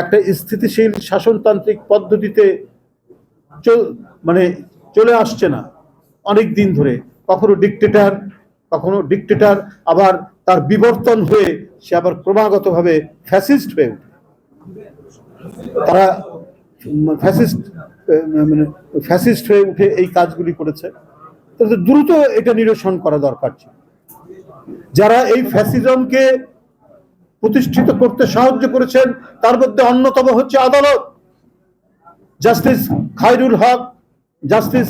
একটা স্থিতিশীল শাসনতান্ত্রিক পদ্ধতিতে মানে চলে আসছে না অনেক দিন ধরে। কখনো ডিকটেটার কখনো ডিকটেটার আবার তার বিবর্তন হয়ে সে আবার ক্রমাগতভাবে ফ্যাসিস্ট হয়ে ওঠে। তারা ফ্যাসিস্ট মানে ফ্যাসিস্ট হয়ে উঠে এই কাজগুলি করেছে। দ্রুত এটা নিরসন করা দরকার ছিল। যারা এই ফ্যাসিজমকে প্রতিষ্ঠিত করতে সাহায্য করেছেন, তার মধ্যে অন্যতম হচ্ছে আদালত। Justice Khairul Haque, justice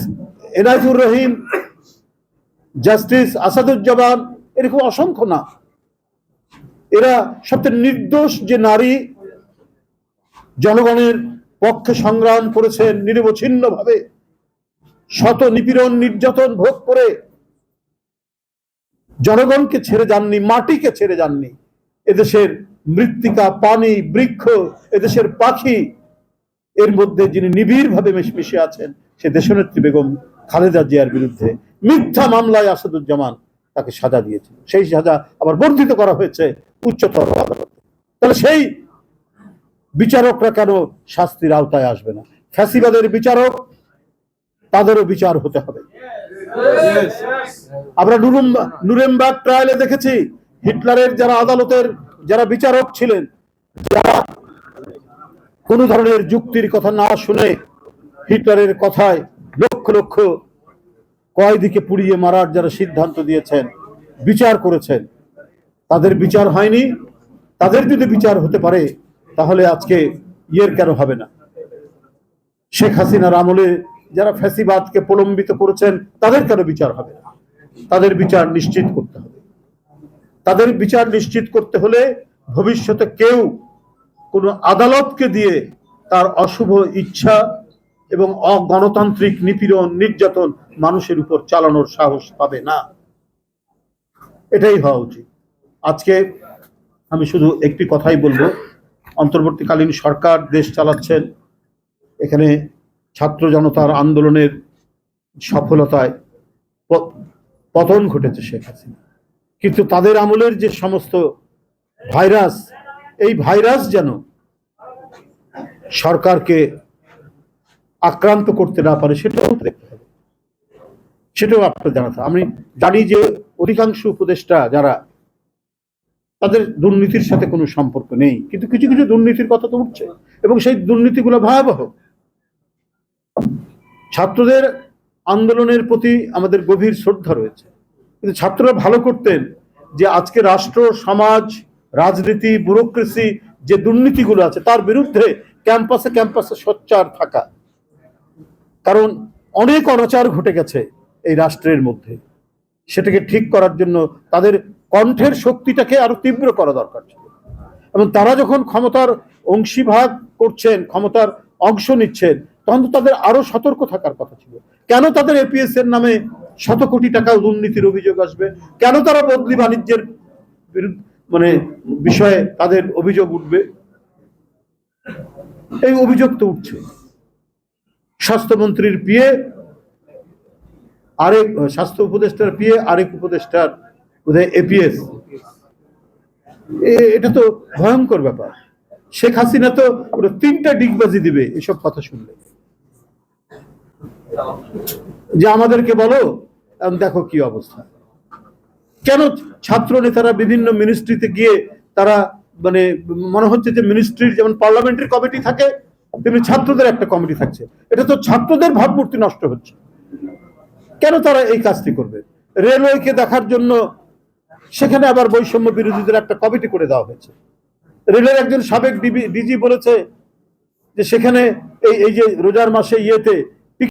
Enayetur Rahim, justice Asaduzzaman, এরকম অসংখ্য না। এরা সবচেয়ে নির্দোষ যে নারী, জনগণের পক্ষে সংগ্রাম করেছেন নিরবচ্ছিন্ন ভাবে শত নিপীড়ন, নির্যাতন ভোগ করে জনগণকে ছেড়ে যাননি, মাটিকে ছেড়ে যাননি। এদেশের মৃত্তিকা, পানি, বৃক্ষ, এদেশের পাখি, এর মধ্যে যিনি নিবিড় ভাবে মিশে আছেন, সে দেশনেত্রী বেগম খালেদা জিয়ার বিরুদ্ধে মিথ্যা মামলায় আসাদুজ্জামান তাকে সাজা দিয়েছে সেই সাজা আবার বর্ধিত করা হয়েছে উচ্চতর আদালতে। তাহলে সেই বিচারকরা কেন শাস্তির আওতায় আসবে না? ফ্যাসিবাদের বিচারক, তাদেরও বিচার হতে হবে। আমরা নুরুম- নুরেমবার্গ ট্রায়ালে দেখেছি হিটলারের যারা আদালতের যারা বিচারক ছিলেন, যারা কোন ধরনের যুক্তির কথা না শুনে হিটলারের কথায় লক্ষ লক্ষ কয়েদিকে পুড়িয়ে মারার যারা সিদ্ধান্ত দিয়েছেন, বিচার করেছেন, তাদের বিচার হয়নি। তাদের যদি বিচার হতে পারে, তাহলে আজকে ইয়ের কেন হবে না? শেখ হাসিনার আমলে যারা ফ্যাসিবাদকে প্রলম্বিত করেছেন, তাদের কেন বিচার হবে না? তাদের বিচার নিশ্চিত করতে তাদের বিচার নিশ্চিত করতে হলে ভবিষ্যতে কেউ কোনো আদালতকে দিয়ে তার অশুভ ইচ্ছা এবং অগণতান্ত্রিক নিপীড়ন, নির্যাতন মানুষের উপর চালানোর সাহস পাবে না। এটাই হওয়া উচিত। আজকে আমি শুধু একটি কথাই বলব। অন্তর্বর্তীকালীন সরকার দেশ চালাচ্ছেন। এখানে ছাত্র জনতার আন্দোলনের সফলতায় পতন ঘটেছে শেখ হাসিনা। কিন্তু তাদের আমলের যে সমস্ত ভাইরাস, এই ভাইরাস যেন সরকারকে আক্রান্ত করতে না পারে, সেটাও দেখতে হবে। সেটাও আপনার জানাতে আমি জানি যে অধিকাংশ উপদেষ্টা যারা, তাদের দুর্নীতির সাথে কোনো সম্পর্ক নেই, কিন্তু কিছু কিছু দুর্নীতির কথা তো উঠছে এবং সেই দুর্নীতিগুলো ভয়াবহ। ছাত্রদের আন্দোলনের প্রতি আমাদের গভীর শ্রদ্ধা রয়েছে। কিন্তু ছাত্ররা ভালো করতেন যে আজকে রাষ্ট্র, সমাজ, রাজনীতি, ব্যুরোক্রেসি যে দুর্নীতিগুলো আছে, তার বিরুদ্ধে ক্যাম্পাসে ক্যাম্পাসে সোচ্চার থাকা। কারণ অনেক অনাচার ঘটে গেছে এই রাষ্ট্রের মধ্যে। সেটাকে ঠিক করার জন্য তাদের কণ্ঠের শক্তিটাকে আরও তীব্র করা দরকার ছিল। এবং তারা যখন ক্ষমতার অংশীভাগ করছেন, ক্ষমতার অংশ নিচ্ছেন, তখন তো তাদের আরও সতর্ক থাকার কথা ছিল। কেন তাদের এপিএস এর নামে শত কোটি টাকা দুর্নীতির অভিযোগ আসবে। কেন তারা বদলি বাণিজ্যের মানে বিষয়ে তাদের অভিযোগ উঠবে? এই অভিযোগ তো উঠছে। স্বাস্থ্যমন্ত্রীর পিয়ে আরেক, স্বাস্থ্য উপদেষ্টার পিয়ে আরেক উপদেষ্টার বোধহয় এপিএস। এটা তো ভয়ঙ্কর ব্যাপার। শেখ হাসিনা তো ওটা তিনটা ডিগবাজি দিবে এসব কথা শুনলে। যে আমাদেরকে বলো দেখো কি অবস্থা। কেন ছাত্র নেতারা বিভিন্ন মিনিস্ট্রিতে গিয়ে তারা মানে মনে হচ্ছে যে মিনিস্ট্রির যেমন পার্লামেন্টারি কমিটি থাকে, তেমনি ছাত্রদের একটা কমিটি থাকছে। এটা তো ছাত্রদের ভাবমূর্তি নষ্ট হচ্ছে। কেন তারা এই কাজটি করবে? রেলওয়েকে দেখার জন্য সেখানে আবার বৈষম্য বিরোধীদের একটা কমিটি করে দেওয়া হয়েছে। রেলের একজন সাবেক ডিজি বলেছে যে সেখানে এই এই যে রোজার মাসে ইয়েতে